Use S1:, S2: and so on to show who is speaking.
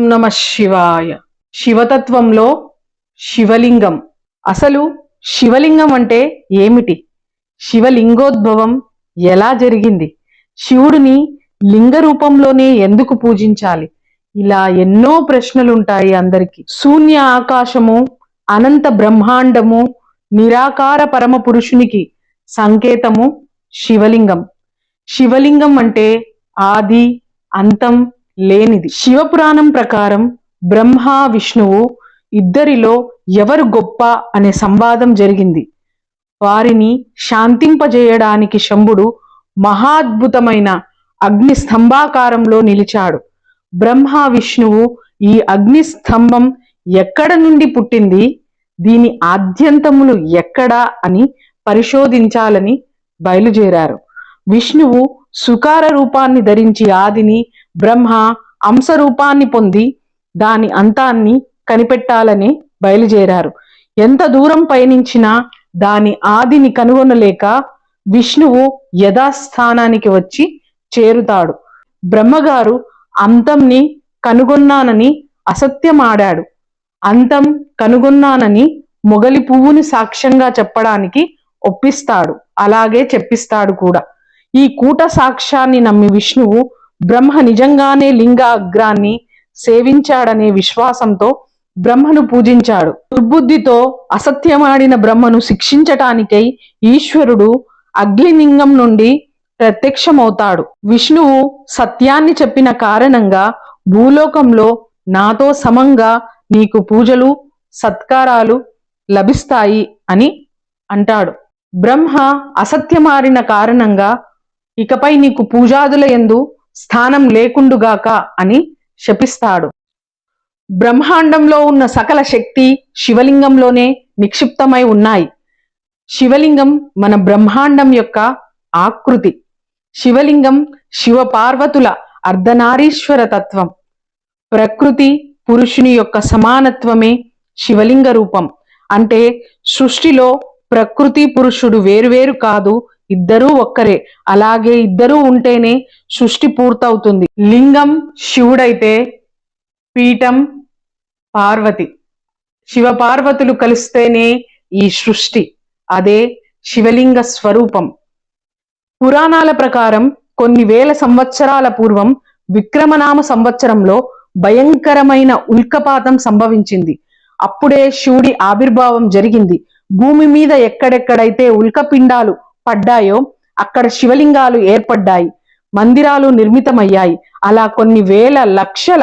S1: ఓం నమ శివాయ. శివతత్వంలో శివలింగం. అసలు శివలింగం అంటే ఏమిటి? శివలింగోద్భవం ఎలా జరిగింది? శివుడిని లింగ రూపంలోనే ఎందుకు పూజించాలి? ఇలా ఎన్నో ప్రశ్నలుంటాయి అందరికి. శూన్య ఆకాశము అనంత బ్రహ్మాండము నిరాకార పరమ పురుషునికి సంకేతము శివలింగం. శివలింగం అంటే ఆది అంతం లేనిది. శివపురాణం ప్రకారం బ్రహ్మ విష్ణువు ఇద్దరిలో ఎవరు గొప్ప అనే సంవాదం జరిగింది. వారిని శాంతింపజేయడానికి శంభుడు మహాద్భుతమైన అగ్ని స్తంభాకారంలో నిలిచాడు. బ్రహ్మ విష్ణువు ఈ అగ్ని స్తంభం ఎక్కడ నుండి పుట్టింది? దీని ఆద్యంతములు ఎక్కడా అని పరిశోధించాలని బయలుదేరారు. విష్ణువు సుకార రూపాన్ని ధరించి ఆదిని బ్రహ్మ అంశ రూపాన్ని పొంది దాని అంతాన్ని కనిపెట్టాలని బయలుదేరారు. ఎంత దూరం పయనించినా దాని ఆదిని కనుగొనలేక విష్ణువు యథాస్థానానికి వచ్చి చేరుతాడు. బ్రహ్మగారు అంతంని కనుగొన్నానని అసత్యమాడాడు. అంతం కనుగొన్నానని మొగలి పువ్వుని సాక్ష్యంగా చెప్పడానికి ఒప్పిస్తాడు. అలాగే చెప్పిస్తాడు కూడా. ఈ కూట సాక్ష్యాన్ని నమ్మి విష్ణువు బ్రహ్మ నిజంగానే లింగ అగ్రాన్ని సేవించాడనే విశ్వాసంతో బ్రహ్మను పూజించాడు. దుర్బుద్ధితో అసత్యమాడిన బ్రహ్మను శిక్షించటానికై ఈశ్వరుడు అగ్నిలింగం నుండి ప్రత్యక్షమవుతాడు. విష్ణువు సత్యాన్ని చెప్పిన కారణంగా భూలోకంలో నాతో సమంగా నీకు పూజలు సత్కారాలు లభిస్తాయి అని అంటాడు. బ్రహ్మ అసత్యమారిన కారణంగా ఇకపై నీకు పూజాదుల ఎందు స్థానం లేకుండుగాక అని శపిస్తాడు. బ్రహ్మాండంలో ఉన్న సకల శక్తి శివలింగంలోనే నిక్షిప్తమై ఉన్నాయి. శివలింగం మన బ్రహ్మాండం యొక్క ఆకృతి. శివలింగం శివపార్వతుల అర్ధనారీశ్వర తత్వం. ప్రకృతి పురుషుని యొక్క సమానత్వమే శివలింగ రూపం. అంటే సృష్టిలో ప్రకృతి పురుషుడు వేరువేరు కాదు ఇద్దరూ ఒక్కరే. అలాగే ఇద్దరూ ఉంటేనే సృష్టి పూర్తవుతుంది. లింగం శివుడైతే పీఠం పార్వతి. శివపార్వతులు కలిస్తేనే ఈ సృష్టి. అదే శివలింగ స్వరూపం. పురాణాల ప్రకారం కొన్ని వేల సంవత్సరాల పూర్వం విక్రమనామ సంవత్సరంలో భయంకరమైన ఉల్కపాతం సంభవించింది. అప్పుడే శివుడి ఆవిర్భావం జరిగింది. భూమి మీద ఎక్కడెక్కడైతే ఉల్కపిండాలు పడ్డాయో అక్కడ శివలింగాలు ఏర్పడ్డాయి మందిరాలు నిర్మితమయ్యాయి. అలా కొన్ని వేల లక్షల